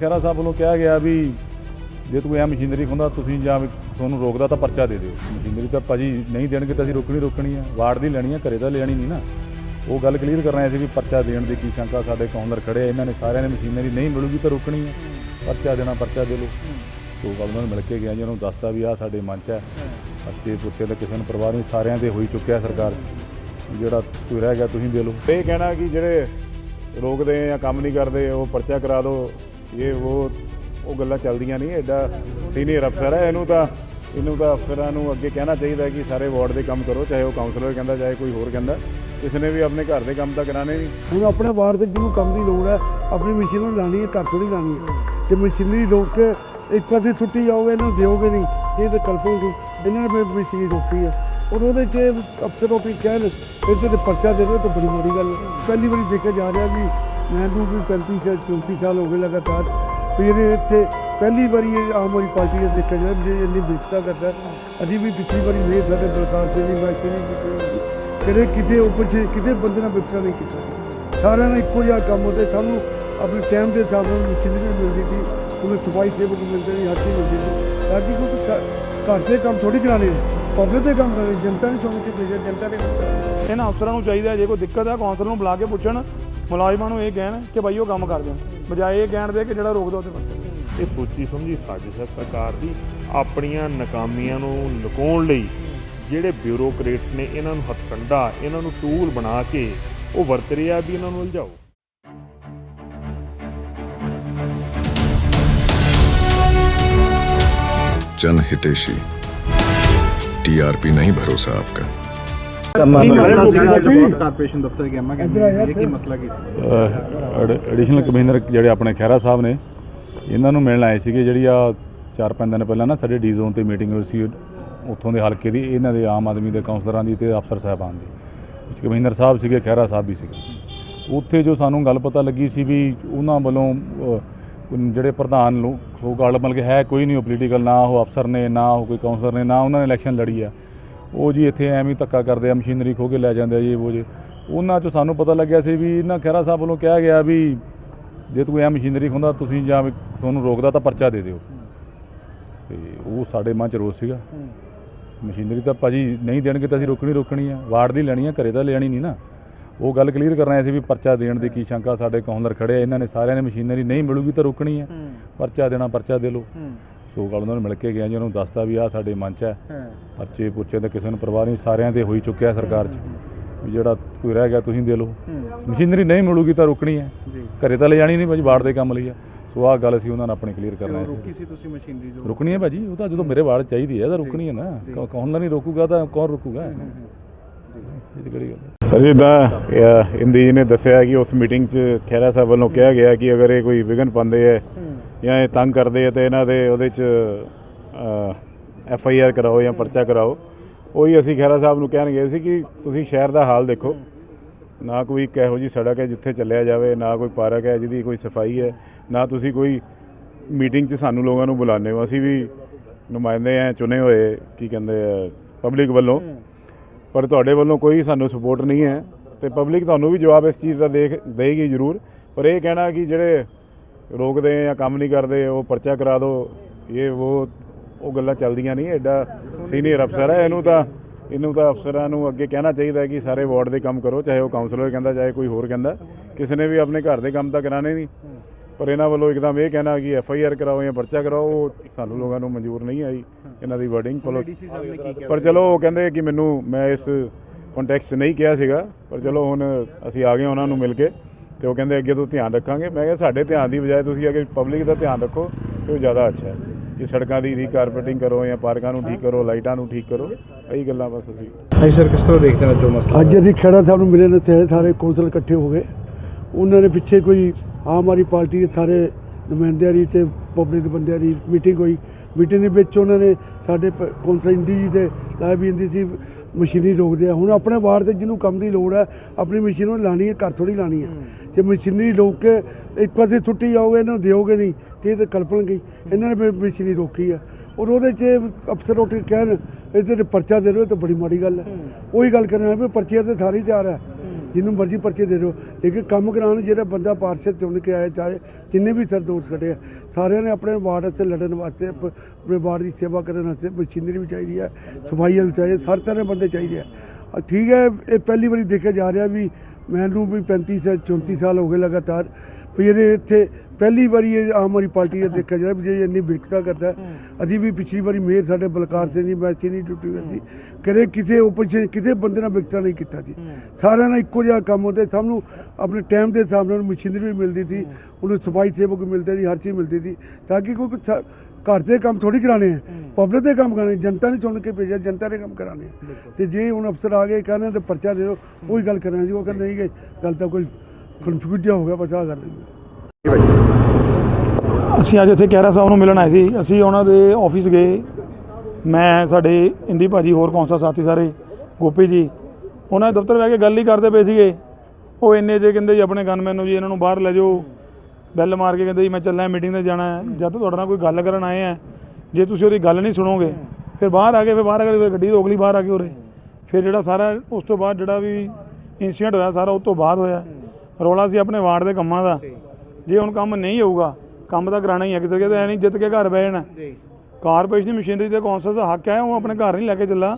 ਖਹਿਰਾ ਸਾਹਿਬ ਵੱਲੋਂ ਕਿਹਾ ਗਿਆ ਵੀ ਜੇ ਤੂੰ ਇਹ ਮਸ਼ੀਨਰੀ ਖੁੰਦਾ, ਤੁਸੀਂ ਜਾਂ ਤੁਹਾਨੂੰ ਰੋਕਦਾ ਤਾਂ ਪਰਚਾ ਦੇ ਦਿਓ। ਮਸ਼ੀਨਰੀ ਤਾਂ ਭਾਜੀ ਨਹੀਂ ਦੇਣਗੇ ਤਾਂ ਅਸੀਂ ਰੋਕਣੀ ਰੋਕਣੀ ਆ, ਵਾਰਡ ਦੀ ਲੈਣੀ ਆ, ਘਰੇ ਤਾਂ ਲੈਣੀ ਨਹੀਂ ਨਾ। ਉਹ ਗੱਲ ਕਲੀਅਰ ਕਰ ਰਹੇ ਸੀ ਵੀ ਪਰਚਾ ਦੇਣ ਦੀ ਕੀ ਸ਼ੰਕਾ, ਸਾਡੇ ਕਾਉਂਟਰ ਖੜੇ ਆ, ਇਹਨਾਂ ਨੇ ਸਾਰਿਆਂ ਨੇ ਮਸ਼ੀਨਰੀ ਨਹੀਂ ਮਿਲੂਗੀ ਤਾਂ ਰੋਕਣੀ ਆ। ਪਰਚਾ ਦੇਣਾ, ਪਰਚਾ ਦੇ ਲਓ। ਉਹ ਗੱਲ ਉਹਨਾਂ ਨੂੰ ਮਿਲ ਕੇ ਗਿਆ ਜੀ, ਉਹਨੂੰ ਦੱਸਤਾ ਵੀ ਆ ਸਾਡੇ ਮਨ 'ਚ ਹੈ ਪਰਚੇ ਪੁੱਛੇ ਤਾਂ ਕਿਸੇ ਨੂੰ ਪਰਿਵਾਰ ਨਹੀਂ, ਸਾਰਿਆਂ ਦੇ ਹੋਈ ਚੁੱਕਿਆ ਸਰਕਾਰ। ਜਿਹੜਾ ਕੋਈ ਰਹਿ ਗਿਆ ਤੁਸੀਂ ਦੇ ਲਓ। ਇਹ ਕਹਿਣਾ ਕਿ ਜਿਹੜੇ ਰੋਕਦੇ ਆ ਜਾਂ ਕੰਮ ਨਹੀਂ ਕਰਦੇ, ਉਹ ਪਰਚਾ ਕਰਾ ਦਿਓ। ਇਹ ਉਹ ਉਹ ਗੱਲਾਂ ਚੱਲਦੀਆਂ ਨਹੀਂ, ਐਡਾ ਸੀਨੀਅਰ ਅਫਸਰ ਹੈ, ਇਹਨੂੰ ਤਾਂ ਇਹਨੂੰ ਤਾਂ ਅਫਸਰਾਂ ਨੂੰ ਅੱਗੇ ਕਹਿਣਾ ਚਾਹੀਦਾ ਕਿ ਸਾਰੇ ਵਾਰਡ ਦੇ ਕੰਮ ਕਰੋ, ਚਾਹੇ ਉਹ ਕਾਉਂਸਲਰ ਕਹਿੰਦਾ, ਚਾਹੇ ਕੋਈ ਹੋਰ ਕਹਿੰਦਾ। ਕਿਸੇ ਨੇ ਵੀ ਆਪਣੇ ਘਰ ਦੇ ਕੰਮ ਤਾਂ ਕਰਾਣੇ ਨਹੀਂ। ਹੁਣ ਆਪਣੇ ਵਾਰਡ ਦੇ ਜਿਹਨੂੰ ਕੰਮ ਦੀ ਲੋੜ ਹੈ, ਆਪਣੀ ਮਸ਼ੀਨ ਨੂੰ ਲਾਣੀ ਹੈ, ਘਰ ਥੋੜੀ ਲਾਣੀ ਹੈ। ਤੇ ਮਸ਼ੀਨਰੀ ਰੋਕ ਕੇ ਇੱਕ ਪਾਸੇ ਛੁੱਟੀ ਜਾਓਗੇ ਇਹਨੂੰ ਦਿਓਗੇ ਨਹੀਂ ਇਹ ਤਾਂ ਕਲਪੋਗੇ ਇਹਨਾਂ ਨੇ ਫਿਰ ਰੋਕੀ ਹੈ। ਔਰ ਉਹਦੇ 'ਚ ਅਫਸਰ ਉਹ ਵੀ ਕਹਿਣ, ਇਹਦੇ ਤੇ ਪਰਚਾ ਦੇ ਦਿਓ ਤਾਂ ਬੜੀ ਮਾੜੀ ਗੱਲ ਹੈ। ਪਹਿਲੀ ਵਾਰੀ ਦੇਖਿਆ ਜਾ ਰਿਹਾ ਵੀ ਮੈਨੂੰ ਵੀ 35 ਸਾਲ 34 ਸਾਲ ਹੋ ਗਏ ਲਗਾਤਾਰ। ਵੀ ਇਹਦੇ ਇੱਥੇ ਪਹਿਲੀ ਵਾਰੀ ਇਹ ਆਮ ਆਦਮੀ ਪਾਰਟੀ ਨੇ ਦੇਖਿਆ ਜਾ ਰਿਹਾ ਇੰਨੀ ਵਿਸਤਾ ਕਰਦਾ ਅਸੀਂ ਵੀ ਪਿਛਲੀ ਵਾਰੀ ਵੇਖ ਸਾਡੇ ਦਰਕਾਰ ਤੇ ਨਹੀਂ ਵਾਸਤੇ ਨਹੀਂ। ਕਿਤੇ ਕਿਤੇ ਉੱਪਰ ਕਿਤੇ ਬੰਦੇ ਨਾਲ ਵਿਤਕਰਾ ਨਹੀਂ ਕੀਤਾ। ਸਾਰਿਆਂ ਦਾ ਇੱਕੋ ਜਿਹਾ ਕੰਮ ਹੁੰਦਾ, ਸਾਨੂੰ ਆਪਣੇ ਟਾਈਮ ਦੇ ਹਿਸਾਬ ਨਾਲ ਮਸ਼ੀਨਰੀ ਮਿਲਦੀ ਸੀ। ਉਹਨੂੰ ਸਫ਼ਾਈ ਸੇਵਕ ਮਿਲਦੇ ਸੀ ਹਰ ਚੀਜ਼ ਮਿਲਦੀ ਸੀ। ਤਾਂ ਕਿ ਕਿਉਂਕਿ ਘਰ ਦੇ ਕੰਮ ਥੋੜੀ ਕਰਾਣੇ ਪਬਲਿਕ ਦੇ ਕੰਮ ਕਰਾਣੇ ਜਨਤਾ ਨੇ ਚੁਣ ਕੇ ਭੇਜਿਆ ਜਨਤਾ ਦੇ ਇਹਨਾਂ ਅਫਸਰਾਂ ਨੂੰ ਚਾਹੀਦਾ ਜੇ ਕੋਈ ਦਿੱਕਤ ਹੈ, ਕੌਂਸਲ ਨੂੰ ਬੁਲਾ ਕੇ ਪੁੱਛਣ। ਮੁਲਾਜ਼ਮਾਂ ਨੂੰ ਇਹ ਕਹਿਣ ਕਿ ਭਾਈ ਉਹ ਕੰਮ ਕਰ ਦੇਣ ਬਜਾਏ ਇਹ ਕਹਿਣ ਦੇ ਕਿ ਜਿਹੜਾ ਰੋਕਦਾ ਉਹਦੇ ਪਰਚਾ ਇਹ ਸੋਚੀ ਸਮਝੀ ਸਾਜ਼ਿਸ਼ ਹੈ ਸਰਕਾਰ ਦੀ ਆਪਣੀਆਂ ਨਾਕਾਮੀਆਂ ਨੂੰ ਲੁਕਾਉਣ ਲਈ ਜਿਹੜੇ ਬਿਊਰੋਕਰੇਟਸ ਨੇ ਇਹਨਾਂ ਨੂੰ ਹੱਥਕੰਡਾ ਇਹਨਾਂ ਨੂੰ ਟੂਲ ਬਣਾ ਕੇ ਉਹ ਵਰਤ ਰਿਹਾ ਵੀ ਇਹਨਾਂ ਨੂੰ ਉਲਝਾਓ जन हितेशी टीआरपी नहीं भरोसा आपका ਕਾਰਪੋਰੇਸ਼ਨ ਦਫ਼ਤਰ ਗਿਆ ਮੈਂ ਇੱਧਰ ਆਇਆ ਇਹ ਕੀ ਮਸਲਾ ਕੀ ਸੀ? ਐਡੀਸ਼ਨਲ ਕਮਿਸ਼ਨਰ ਜਿਹੜੇ ਆਪਣੇ ਖਹਿਰਾ ਸਾਹਿਬ ਨੇ ਇਹਨਾਂ ਨੂੰ ਮਿਲਣ ਆਏ ਸੀਗੇ ਜਿਹੜੀ ਆ ਚਾਰ ਪੰਜ ਦਿਨ ਪਹਿਲਾਂ ਨਾ ਸਾਡੇ ਡੀ ਜ਼ੋਨ ਤੇ ਮੀਟਿੰਗ ਹੋਈ ਸੀ ਉੱਥੋਂ ਦੇ ਹਲਕੇ ਦੀ ਇਹਨਾਂ ਦੇ ਆਮ ਆਦਮੀ ਦੇ ਕਾਉਂਸਲਰਾਂ ਦੀ ਤੇ ਅਫਸਰ ਸਾਹਿਬਾਨ ਦੀ। ਵਿੱਚ ਕਮਿਸ਼ਨਰ ਸਾਹਿਬ ਸੀਗੇ ਖਹਿਰਾ ਸਾਹਿਬ ਵੀ ਸੀਗੇ। ਉੱਥੇ ਜੋ ਸਾਨੂੰ ਗੱਲ ਪਤਾ ਲੱਗੀ ਸੀ ਵੀ ਉਹਨਾਂ ਵੱਲੋਂ ਜਿਹੜੇ ਪ੍ਰਧਾਨ ਲੋਕ ਉਹ ਗੱਲ ਮਤਲਬ ਕਿ ਹੈ ਕੋਈ ਨਹੀਂ ਉਹ ਪੋਲੀਟੀਕਲ ਨਾ ਉਹ ਅਫਸਰ ਨੇ ਨਾ ਉਹ ਕੋਈ ਕਾਉਂਸਲਰ ਨੇ ਨਾ ਉਹਨਾਂ ਨੇ ਇਲੈਕਸ਼ਨ ਲੜੀ ਆ। ਉਹ ਜੀ ਇੱਥੇ ਐਵੇਂ ਹੀ ਧੱਕਾ ਕਰਦੇ ਆ ਮਸ਼ੀਨਰੀ ਖੋ ਕੇ ਲੈ ਜਾਂਦੇ ਆ ਜੀ ਉਹ ਜੇ ਉਹਨਾਂ 'ਚੋਂ ਸਾਨੂੰ ਪਤਾ ਲੱਗਿਆ ਸੀ ਵੀ ਇਹਨਾਂ ਖਹਿਰਾ ਸਾਹਿਬ ਵੱਲੋਂ ਕਿਹਾ ਗਿਆ ਵੀ ਜੇ ਤੂੰ ਇਹ ਮਸ਼ੀਨਰੀ ਖੁੰਦਾ ਤੁਸੀਂ ਜਾਂ ਵੀ ਤੁਹਾਨੂੰ ਰੋਕਦਾ ਤਾਂ ਪਰਚਾ ਦੇ ਦਿਓ। ਤੇ ਉਹ ਸਾਡੇ ਮਨ 'ਚ ਰੋਸ ਸੀਗਾ। ਮਸ਼ੀਨਰੀ ਤਾਂ ਭਾਜੀ ਨਹੀਂ ਦੇਣਗੇ ਤਾਂ ਅਸੀਂ ਰੋਕਣੀ ਰੋਕਣੀ ਆ। ਵਾਰਡ ਦੀ ਲੈਣੀ ਆ ਘਰੇ ਤਾਂ ਲੈਣੀ ਨਹੀਂ ਨਾ। ਉਹ ਗੱਲ ਕਲੀਅਰ ਕਰ ਰਹੇ ਸੀ ਵੀ ਪਰਚਾ ਦੇਣ ਦੀ ਕੀ ਸ਼ੰਕਾ ਸਾਡੇ ਕਾਉਂਟਰ ਖੜੇ ਆ ਇਹਨਾਂ ਨੇ ਸਾਰਿਆਂ ਨੇ ਮਸ਼ੀਨਰੀ ਨਹੀਂ ਮਿਲੂਗੀ ਤਾਂ ਰੋਕਣੀ ਆ। ਪਰਚਾ ਦੇਣਾ ਪਰਚਾ ਦੇ ਲਓ। ਸੋ ਗੱਲ ਉਹਨਾਂ ਨੂੰ ਮਿਲ ਕੇ ਗਿਆ ਜੀ ਉਹਨੂੰ ਦੱਸਤਾ ਵੀ ਆ ਸਾਡੇ ਮਨ 'ਚ ਹੈ। ਪਰਚੇ ਪੁੱਛੇ ਤਾਂ ਕਿਸੇ ਨੂੰ ਪਰਵਾਹ ਨਹੀਂ ਸਾਰਿਆਂ ਦੇ ਹੋਈ ਚੁੱਕਿਆ ਸਰਕਾਰ 'ਚ। ਵੀ ਜਿਹੜਾ ਕੋਈ ਰਹਿ ਗਿਆ ਤੁਸੀਂ ਦੇ ਲਓ। ਮਸ਼ੀਨਰੀ ਨਹੀਂ ਮਿਲੂਗੀ ਤਾਂ ਰੁਕਣੀ ਹੈ। ਘਰੇ ਤਾਂ ਲੈ ਜਾਣੀ ਨਹੀਂ ਭਾਜੀ ਬਾੜ ਦੇ ਕੰਮ ਲਈ ਆ ਸੋ ਆਹ ਗੱਲ ਅਸੀਂ ਉਹਨਾਂ ਨਾਲ ਆਪਣੀ ਕਲੀਅਰ ਕਰਨਾ ਰੋਕੀ ਸੀ ਸੀ ਤੁਸੀਂ ਮਸ਼ੀਨਰੀ ਜੋ? ਰੁਕਣੀ ਹੈ ਭਾਜੀ ਉਹ ਤਾਂ ਜਦੋਂ ਮੇਰੇ ਵਾੜ ਚਾਹੀਦੀ ਹੈ ਤਾਂ ਰੁਕਣੀ ਹੈ ਨਾ। ਕੌਣ ਦਾ ਨਹੀਂ ਰੋਕੂਗਾ ਤਾਂ ਕੌਣ ਰੁਕੂਗਾ? ਤਾਂ ਸਰ ਜਿੱਦਾਂ ਇੰਦੀ ਜੀ ਨੇ ਦੱਸਿਆ ਕਿ ਉਸ ਮੀਟਿੰਗ 'ਚ ਖਹਿਰਾ ਸਾਹਿਬ ਵੱਲੋਂ ਕਿਹਾ ਗਿਆ ਕਿ ਅਗਰ ਇਹ ਕੋਈ ਵਿਘਨ ਪਾਉਂਦੇ ਹੈ। ਜਾਂ ਇਹ ਤੰਗ ਕਰਦੇ ਆ ਤੇ ਇਹਨਾਂ ਦੇ ਉਹਦੇ 'ਚ ਐਫ ਆਈ ਆਰ ਕਰਾਓ ਜਾਂ ਪਰਚਾ ਕਰਾਓ, ਉਹੀ ਅਸੀਂ ਖਹਿਰਾ ਸਾਹਿਬ ਨੂੰ ਕਹਿਣ ਗਏ ਸੀ ਕਿ ਤੁਸੀਂ ਸ਼ਹਿਰ ਦਾ ਹਾਲ ਦੇਖੋ। ਨਾ ਕੋਈ ਇੱਕ ਇਹੋ ਜੀ ਸੜਕ ਹੈ ਜਿੱਥੇ ਚੱਲਿਆ ਜਾਵੇ, ਨਾ ਕੋਈ ਪਾਰਕ ਹੈ ਜਿਹਦੀ ਕੋਈ ਸਫ਼ਾਈ ਹੈ, ਨਾ ਤੁਸੀਂ ਕੋਈ ਮੀਟਿੰਗ 'ਚ ਸਾਨੂੰ ਲੋਕਾਂ ਨੂੰ ਬੁਲਾਉਂਦੇ ਹੋ। ਅਸੀਂ ਵੀ ਨੁਮਾਇੰਦੇ ਆ ਚੁਣੇ ਹੋਏ, ਕੀ ਕਹਿੰਦੇ ਆ, ਪਬਲਿਕ ਵੱਲੋਂ। ਪਰ ਤੁਹਾਡੇ ਵੱਲੋਂ ਕੋਈ ਸਾਨੂੰ ਸਪੋਰਟ ਨਹੀਂ ਹੈ ਤੇ ਪਬਲਿਕ ਤੁਹਾਨੂੰ ਵੀ ਜਵਾਬ ਇਸ ਚੀਜ਼ ਦਾ ਦੇਖ ਦੇਗੀ ਜ਼ਰੂਰ। ਪਰ ਇਹ ਕਹਿਣਾ ਕਿ ਜਿਹੜੇ ਰੋਕਦੇ ਆ ਜਾਂ ਕੰਮ ਨਹੀਂ ਕਰਦੇ ਉਹ ਪਰਚਾ ਕਰਾ ਦਿਓ ਇਹ ਉਹ ਉਹ ਗੱਲਾਂ ਚੱਲਦੀਆਂ ਨਹੀਂ ਐਡਾ ਸੀਨੀਅਰ ਅਫਸਰ ਹੈ ਇਹਨੂੰ ਤਾਂ ਇਹਨੂੰ ਤਾਂ ਅਫਸਰਾਂ ਨੂੰ ਅੱਗੇ ਕਹਿਣਾ ਚਾਹੀਦਾ ਹੈ ਕਿ ਸਾਰੇ ਵਾਰਡ ਦੇ ਕੰਮ ਕਰੋ ਚਾਹੇ ਉਹ ਕਾਉਂਸਲਰ ਕਹਿੰਦਾ ਚਾਹੇ ਕੋਈ ਹੋਰ ਕਹਿੰਦਾ। ਕਿਸੇ ਨੇ ਵੀ ਆਪਣੇ ਘਰ ਦੇ ਕੰਮ ਤਾਂ ਕਰਾਣੇ ਨਹੀਂ। ਪਰ ਇਹਨਾਂ ਵੱਲੋਂ ਇੱਕਦਮ ਇਹ ਕਹਿਣਾ ਕਿ ਐਫ ਆਈ ਆਰ ਕਰਾਓ ਜਾਂ ਪਰਚਾ ਕਰਾਓ ਉਹ ਸਾਨੂੰ ਲੋਕਾਂ ਨੂੰ ਮਨਜ਼ੂਰ ਨਹੀਂ ਆਈ ਇਹਨਾਂ ਦੀ ਵਰਡਿੰਗ ਪਰ ਚਲੋ ਉਹ ਕਹਿੰਦੇ ਕਿ ਮੈਨੂੰ ਮੈਂ ਇਸ ਕੰਟੈਕਸਟ ਨਹੀਂ ਕਿਹਾ ਸੀਗਾ ਪਰ ਚਲੋ ਹੁਣ ਅਸੀਂ ਆ ਗਏ ਉਹਨਾਂ ਨੂੰ ਮਿਲ ਕੇ। ਤੇ ਉਹ ਕਹਿੰਦੇ ਅੱਗੇ ਤੋਂ ਧਿਆਨ ਰੱਖਾਂਗੇ। ਮੈਂ ਕਿਹਾ ਸਾਡੇ ਧਿਆਨ ਦੀ ਬਜਾਏ ਤੁਸੀਂ ਅੱਗੇ ਪਬਲਿਕ ਦਾ ਧਿਆਨ ਰੱਖੋ ਤੇ ਉਹ ਜ਼ਿਆਦਾ ਅੱਛਾ ਹੈ। ਕਿ ਸੜਕਾਂ ਦੀ ਰੀਕਾਰਪੇਟਿੰਗ ਕਰੋ ਜਾਂ ਪਾਰਕਾਂ ਨੂੰ ਠੀਕ ਕਰੋ ਲਾਈਟਾਂ ਨੂੰ ਠੀਕ ਕਰੋ ਇਹੀ ਗੱਲਾਂ ਬਸ ਅਸੀਂ। ਹਾਂਜੀ ਸਰ ਕਿਸ ਤਰ੍ਹਾਂ ਦੇਖਦੇ ਹੋ ਜੋ ਮਸਲਾ ਅੱਜ ਅਸੀਂ ਖੇੜਾ ਸਾਹਿਬ ਨੂੰ ਮਿਲੇ ਨੇ ਤੇ ਸਾਰੇ ਕੌਂਸਲ ਇਕੱਠੇ ਹੋ ਗਏ। ਉਹਨਾਂ ਨੇ ਪਿੱਛੇ ਕੋਈ ਆਮ ਆਦਮੀ ਪਾਰਟੀ ਦੇ ਸਾਰੇ ਨੁਮਾਇੰਦਿਆਂ ਦੀ ਤੇ ਪਬਲਿਕ ਦੇ ਬੰਦਿਆਂ ਦੀ ਮੀਟਿੰਗ ਹੋਈ। ਮੀਟਿੰਗ ਦੇ ਵਿੱਚ ਉਹਨਾਂ ਨੇ ਸਾਡੇ ਕੌਂਸਲ ਇੰਦੀ ਜੀ ਤੇ ਲਾਇਬ ਇੰਦੀ ਸੀ ਮਸ਼ੀਨਰੀ ਰੋਕਦੇ ਆ। ਹੁਣ ਆਪਣੇ ਵਾਰਡ ਤੇ ਜਿਹਨੂੰ ਕੰਮ ਦੀ ਲੋੜ ਹੈ ਆਪਣੀ ਮਸ਼ੀਨ ਨੂੰ ਲਾਣੀ ਹੈ ਘਰ ਥੋੜੀ ਲਾਣੀ ਹੈ। ਜੇ ਮਸ਼ੀਨਰੀ ਰੋਕ ਕੇ ਇੱਕ ਪਾਸੇ ਛੁੱਟੀ ਜਾਓਗੇ ਇਹਨਾਂ ਨੂੰ ਦਿਓਗੇ ਨਹੀਂ ਤੇ ਇਹ ਤਾਂ ਕਲਪਣਗੇ ਇਹਨਾਂ ਨੇ ਫਿਰ ਮਸ਼ੀਨਰੀ ਰੋਕੀ ਹੈ। ਔਰ ਉਹਦੇ 'ਚ ਅਫਸਰ ਉੱਠ ਕੇ ਕਹਿਣ ਇਹਦੇ ਤੇ ਪਰਚਾ ਦੇ ਇਹ ਤਾਂ ਬੜੀ ਮਾੜੀ ਗੱਲ ਹੈ। ਉਹੀ ਗੱਲ ਕਰਨਾ ਵੀ ਪਰਚੀਆਂ ਤੇ ਸਾਰੀ ਤਿਆਰ ਹੈ। ਜਿਹਨੂੰ ਮਰਜ਼ੀ ਪਰਚੇ ਦੇ ਦਿਓ। ਲੇਕਿਨ ਕੰਮ ਕਰਾਉਣ ਜਿਹੜਾ ਬੰਦਾ ਪਾਰਸ਼ਦ ਚੁਣ ਕੇ ਆਇਆ, ਚਾਹੇ ਜਿੰਨੇ ਵੀ ਸਰ ਦੋਸਤ ਖੜੇ ਆ, ਸਾਰਿਆਂ ਨੇ ਆਪਣੇ ਵਾਰਡ ਵਾਸਤੇ ਲੜਨ ਵਾਸਤੇ ਆਪਣੇ ਵਾਰਡ ਦੀ ਸੇਵਾ ਕਰਨ ਵਾਸਤੇ ਮਸ਼ੀਨਰੀ ਵੀ ਚਾਹੀਦੀ ਹੈ ਸਫਾਈਆਂ ਵੀ ਚਾਹੀਦੀ ਹਰ ਤਰ੍ਹਾਂ ਦੇ ਬੰਦੇ ਚਾਹੀਦੇ ਆ। ਠੀਕ ਹੈ, ਇਹ ਪਹਿਲੀ ਵਾਰੀ ਦੇਖਿਆ ਜਾ ਰਿਹਾ ਵੀ ਮੈਨੂੰ ਵੀ 35 ਸਾਲ 34 ਸਾਲ ਹੋ ਗਏ ਲਗਾਤਾਰ, ਵੀ ਇਹਦੇ ਇੱਥੇ ਪਹਿਲੀ ਵਾਰੀ ਇਹ ਆਮ ਆਦਮੀ ਪਾਰਟੀ ਦਾ ਦੇਖਿਆ ਜਾ ਰਿਹਾ ਵੀ ਜੇ ਇੰਨੀ ਵਿਰਕਤਾ ਕਰਦਾ। ਅਸੀਂ ਵੀ ਪਿਛਲੀ ਵਾਰੀ ਮੇਅਰ ਸਾਡੇ ਬਲਕਾਰ ਸਿੰਘ ਜੀ ਮੈਚੀ ਨਹੀਂ ਟੁੱਟੀ ਹੋਈ ਸੀ ਕਦੇ ਕਿਸੇ ਓਪੋਜੀਸ਼ਨ ਕਿਸੇ ਬੰਦੇ ਨਾਲ ਵਿਰਕਤਾ ਨਹੀਂ ਕੀਤਾ ਜੀ। ਸਾਰਿਆਂ ਨਾਲ ਇੱਕੋ ਜਿਹਾ ਕੰਮ ਹੁੰਦੇ ਸਭ ਨੂੰ ਆਪਣੇ ਟਾਈਮ ਦੇ ਹਿਸਾਬ ਨਾਲ ਮਸ਼ੀਨਰੀ ਵੀ ਮਿਲਦੀ ਸੀ ਉਹਨੂੰ ਸਫ਼ਾਈ ਸੇਵਕ ਮਿਲਦੇ ਸੀ ਹਰ ਚੀਜ਼ ਮਿਲਦੀ ਸੀ ਤਾਂ ਕਿ ਕੋਈ ਸ- ਘਰ ਦੇ ਕੰਮ ਥੋੜੀ ਕਰਾਣੇ ਆ ਪਬਲਿਕ ਦੇ ਕੰਮ ਕਰਾਣੇ ਜਨਤਾ ਨੇ ਚੁਣ ਕੇ ਭੇਜਿਆ ਜਨਤਾ ਦੇ ਕੰਮ ਕਰਾਣੇ। ਤੇ ਜੇ ਹੁਣ ਅਫਸਰ ਆ ਗਏ ਕਹਿੰਦੇ ਤੇ ਪਰਚਾ ਦੇ ਦਿਓ ਉਹੀ ਗੱਲ ਕਰਾਂ ਜੀ ਉਹ ਕਹਿੰਦੇ ਨਹੀਂ ਕਿ ਗੱਲ ਤਾਂ ਕੋਈ ਕਨਫਿਊਜ਼ ਹੋ ਗਿਆ ਆ ਕਰ ਦਿੰਦੇ ਅਸੀਂ ਅੱਜ ਇੱਥੇ ਕਹਿਰਾ ਸਾਹਿਬ ਨੂੰ ਮਿਲਣ ਆਏ ਸੀ। ਅਸੀਂ ਉਹਨਾਂ ਦੇ ਆਫਿਸ ਗਏ। ਮੈਂ, ਸਾਡੇ ਇੰਦੀ ਭਾਜੀ, ਹੋਰ ਕੌਂਸਲ ਸਾਥੀ ਸਾਰੇ, ਗੋਪੀ ਜੀ, ਉਹਨਾਂ ਦੇ ਦਫ਼ਤਰ ਬਹਿ ਕੇ ਗੱਲ ਹੀ ਕਰਦੇ ਪਏ ਸੀਗੇ। ਉਹ ਇੰਨੇ ਜੇ ਕਹਿੰਦੇ ਜੀ ਆਪਣੇ ਗਨਮੈਨ ਨੂੰ ਜੀ, ਇਹਨਾਂ ਨੂੰ ਬਾਹਰ ਲੈ ਜਾਓ। ਬੈਲ ਮਾਰ ਕੇ ਕਹਿੰਦੇ ਜੀ, ਮੈਂ ਚੱਲਾਂ ਮੀਟਿੰਗ ਤੇ ਜਾਣਾ ਹੈ। ਜਦ ਤੋਂ ਤੁਹਾਡੇ ਨਾਲ ਕੋਈ ਗੱਲ ਕਰਨ ਆਏ ਆ, ਜੇ ਤੁਸੀਂ ਉਹਦੀ ਗੱਲ ਨਹੀਂ ਸੁਣੋਗੇ, ਫਿਰ ਬਾਹਰ ਆ ਗਏ, ਫਿਰ ਬਾਹਰ ਆ ਕੇ ਫਿਰ ਗੱਡੀ ਰੋਕ ਲਈ, ਬਾਹਰ ਆ ਕੇ ਉਰੇ। ਫਿਰ ਜਿਹੜਾ ਸਾਰਾ, ਉਸ ਤੋਂ ਬਾਅਦ ਜਿਹੜਾ ਵੀ ਇਨਸੀਡੈਂਟ ਹੋਇਆ, ਸਾਰਾ ਉਸ ਤੋਂ ਬਾਅਦ ਹੋਇਆ। ਰੌਲਾ ਸੀ ਆਪਣੇ ਵਾਰਡ ਦੇ ਕੰਮਾਂ ਦਾ। ਜੇ ਹੁਣ ਕੰਮ ਨਹੀਂ ਹੋਊਗਾ ਕੰਮ ਤਾਂ ਕਰਾਣਾ ਹੀ ਹੈ ਕਿਸੇ ਤਰੀਕੇ ਤੇ ਐ ਨਹੀਂ ਜਿੱਤ ਕੇ ਘਰ ਬਹਿ ਜਾਣਾ। ਕਾਰਪੋਰੇਸ਼ਨ ਦੀ ਮਸ਼ੀਨਰੀ ਤੇ ਕੌਂਸਲ ਦਾ ਹੱਕ ਹੈ ਉਹ ਆਪਣੇ ਘਰ ਨਹੀਂ ਲੈ ਕੇ ਚੱਲਾ।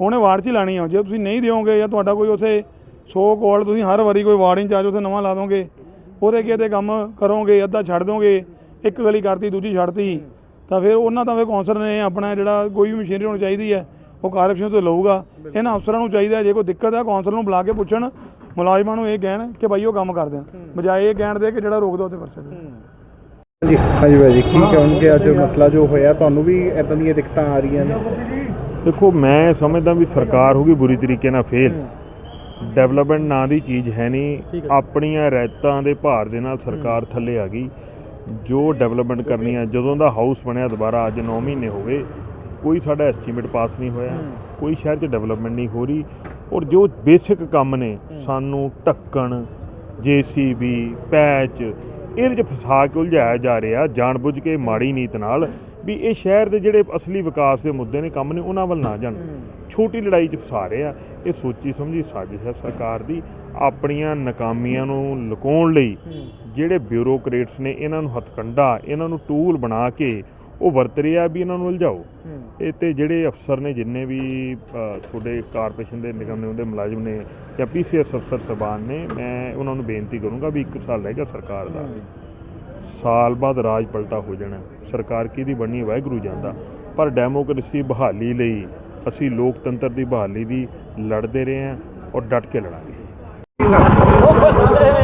ਉਹਨੇ ਵਾਰਡ 'ਚ ਹੀ ਲਾਣੀ ਆ ਜੇ ਤੁਸੀਂ ਨਹੀਂ ਦਿਓਗੇ ਜਾਂ ਤੁਹਾਡਾ ਕੋਈ ਉਥੇ ਸੋ ਕੋਲ ਤੁਸੀਂ ਹਰ ਵਾਰੀ ਕੋਈ ਵਾਰਡ ਇੰਚਾਰਜ ਉਥੇ ਨਵਾਂ ਲਾ ਦੋਗੇ ਉਹਦੇ ਕੀ ਤੇ ਕੰਮ ਕਰੋਗੇ ਅੱਧਾ ਛੱਡ ਦੋਗੇ ਇੱਕ ਗਲੀ ਕਰਤੀ ਦੂਜੀ ਛੱਡਤੀ ਤਾਂ ਫਿਰ ਉਹਨਾਂ ਤਾਂ ਫਿਰ ਕੌਂਸਲ ਨੇ ਆਪਣਾ ਜਿਹੜਾ ਕੋਈ ਵੀ ਮਸ਼ੀਨਰੀ ਹੋਣੀ ਚਾਹੀਦੀ ਹੈ ਉਹ ਕਾਰਪੋਰੇਸ਼ਨ ਤੋਂ ਲਊਗਾ। ਇਹਨਾਂ ਅਫਸਰਾਂ ਨੂੰ ਚਾਹੀਦਾ ਜੇ ਕੋਈ ਦਿੱਕਤ ਹੈ ਕੌਂਸਲ ਨੂੰ ਬੁਲਾ ਕੇ ਪੁੱਛਣ। ਮੁਲਾਜ਼ਮਾਂ ਨੂੰ ਇਹ ਕਹਿਣ ਕਿ ਭਾਈ ਉਹ ਕੰਮ ਕਰ ਦੇਣ। ਬਜਾਏ ਇਹ ਕਹਿਣ ਦੇ ਕਿ ਜਿਹੜਾ ਰੋਕ ਦੋ ਉਹਤੇ ਪਰਚਾ ਦੇ ਹਾਂਜੀ ਹਾਂਜੀ ਭਾਈ ਜੀ ਕੀ ਕਹੋਗੇ ਅੱਜ ਮਸਲਾ ਜੋ ਹੋਇਆ ਤੁਹਾਨੂੰ ਵੀ ਇਦਾਂ ਦੀਆਂ ਦਿੱਕਤਾਂ ਆ ਰਹੀਆਂ ਨੇ? ਦੇਖੋ ਮੈਂ ਸਮਝਦਾ ਵੀ ਸਰਕਾਰ ਹੋ ਗਈ ਬੁਰੀ ਤਰੀਕੇ ਨਾਲ ਫੇਲ। ਡਿਵੈਲਪਮੈਂਟ ਨਾਂ ਦੀ ਚੀਜ਼ ਹੈ ਨਹੀਂ। ਆਪਣੀਆਂ ਰੈਤਾਂ ਦੇ ਭਾਰ ਦੇ ਨਾਲ ਸਰਕਾਰ ਥੱਲੇ ਆ ਗਈ। ਜੋ ਡਿਵੈਲਪਮੈਂਟ ਕਰਨੀ ਹੈ ਜਦੋਂ ਦਾ ਹਾਊਸ ਬਣਿਆ ਦੁਬਾਰਾ ਅੱਜ 9 ਮਹੀਨੇ ਹੋ ਗਏ। ਕੋਈ ਸਾਡਾ ਐਸਟੀਮੇਟ ਪਾਸ ਨਹੀਂ ਹੋਇਆ ਕੋਈ ਸ਼ਹਿਰ 'ਚ ਡਿਵੈਲਪਮੈਂਟ ਨਹੀਂ ਹੋ ਰਹੀ ਔਰ ਜੋ ਬੇਸਿਕ ਕੰਮ ਨੇ ਸਾਨੂੰ ਢੱਕਣ ਜੀਸੀਬੀ ਪੈਚ ਇਹਦੇ 'ਚ ਫਸਾ ਕੇ ਉਲਝਾਇਆ ਜਾ ਰਿਹਾ ਜਾਣਬੁੱਝ ਕੇ ਮਾੜੀ ਨੀਤ ਨਾਲ ਵੀ ਇਹ ਸ਼ਹਿਰ ਦੇ ਜਿਹੜੇ ਅਸਲੀ ਵਿਕਾਸ ਦੇ ਮੁੱਦੇ ਨੇ ਕੰਮ ਨੇ ਉਹਨਾਂ ਵੱਲ ਨਾ ਜਾਣ। ਛੋਟੀ ਲੜਾਈ 'ਚ ਫਸਾ ਰਹੇ ਆ ਇਹ ਸੋਚੀ ਸਮਝੀ ਸਾਜ਼ਿਸ਼ ਹੈ ਸਰਕਾਰ ਦੀ ਆਪਣੀਆਂ ਨਾਕਾਮੀਆਂ ਨੂੰ ਲੁਕਾਉਣ ਲਈ ਜਿਹੜੇ ਬਿਊਰੋਕਰੇਟਸ ਨੇ ਇਹਨਾਂ ਨੂੰ ਹਥਕੰਡਾ ਇਹਨਾਂ ਨੂੰ ਟੂਲ ਬਣਾ ਕੇ ਉਹ ਵਰਤ ਰਿਹਾ ਵੀ ਇਹਨਾਂ ਨੂੰ ਉਲਝਾਓ। ਇਹ ਤੇ ਜਿਹੜੇ ਅਫਸਰ ਨੇ ਜਿੰਨੇ ਵੀ ਤੁਹਾਡੇ ਕਾਰਪੋਰੇਸ਼ਨ ਦੇ ਨਿਗਮ ਨੇ ਉਹਦੇ ਮੁਲਾਜ਼ਮ ਨੇ ਜਾਂ ਪੀਸੀਐਸ ਅਫਸਰ ਸਬਾਨ ਨੇ ਮੈਂ ਉਹਨਾਂ ਨੂੰ ਬੇਨਤੀ ਕਰੂੰਗਾ ਵੀ ਇੱਕ ਸਾਲ ਰਹਿ ਗਿਆ ਸਰਕਾਰ ਦਾ। ਸਾਲ ਬਾਅਦ ਰਾਜ ਪਲਟਾ ਹੋ ਜਾਣਾ। ਸਰਕਾਰ ਕਿਹਦੀ ਬਣਨੀ ਵਾਹਿਗੁਰੂ ਜਾਣਦਾ। ਪਰ ਡੈਮੋਕ੍ਰੇਸੀ ਬਹਾਲੀ ਲਈ ਅਸੀਂ ਲੋਕਤੰਤਰ ਦੀ ਬਹਾਲੀ ਦੀ ਲੜਦੇ ਰਹੇ ਹਾਂ ਔਰ ਡਟ ਕੇ ਲੜਾਂਗੇ।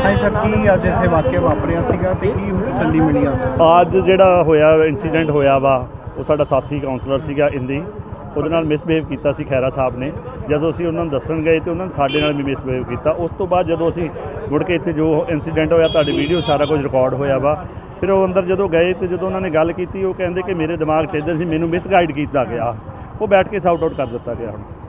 ਹਾਂਜੀ ਸਰ, ਕੀ ਅੱਜ ਇੱਥੇ ਵਾਕਿਆ ਵਾਪਰਿਆ ਸੀਗਾ ਤੇ ਕੀ ਤਸੱਲੀ ਮਿਲੀ ਆ ਅੱਜ ਜਿਹੜਾ ਹੋਇਆ ਇਨਸੀਡੈਂਟ ਹੋਇਆ ਵਾ, ਉਹ ਸਾਡਾ ਸਾਥੀ ਕਾਉਂਸਲਰ ਸੀਗਾ ਇੰਦੀ। ਉਹਦੇ ਨਾਲ ਮਿਸਬਿਹੇਵ ਕੀਤਾ ਸੀ ਖੈਰਾ ਸਾਹਿਬ ਨੇ। ਜਦੋਂ ਅਸੀਂ ਉਹਨਾਂ ਨੂੰ ਦੱਸਣ ਗਏ ਤੇ ਉਹਨਾਂ ਨੇ ਸਾਡੇ ਨਾਲ ਵੀ ਮਿਸਬਿਹੇਵ ਕੀਤਾ। ਉਸ ਤੋਂ ਬਾਅਦ ਜਦੋਂ ਅਸੀਂ ਮੁੜ ਕੇ ਇੱਥੇ ਜੋ ਇਨਸੀਡੈਂਟ ਹੋਇਆ, ਤੁਹਾਡੀ ਵੀਡੀਓ ਸਾਰਾ ਕੁਝ ਰਿਕਾਰਡ ਹੋਇਆ ਵਾ। ਫਿਰ ਉਹ ਅੰਦਰ ਜਦੋਂ ਗਏ ਤੇ ਜਦੋਂ ਉਹਨਾਂ ਨੇ ਗੱਲ ਕੀਤੀ, ਉਹ ਕਹਿੰਦੇ ਕਿ ਮੇਰੇ ਦਿਮਾਗ 'ਚ ਇੱਧਰ ਸੀ, ਮੈਨੂੰ ਮਿਸਗਾਈਡ ਕੀਤਾ ਗਿਆ। ਉਹ ਬੈਠ ਕੇ ਸਾਊਟ ਆਊਟ ਕਰ ਦਿੱਤਾ ਗਿਆ ਹੁਣ।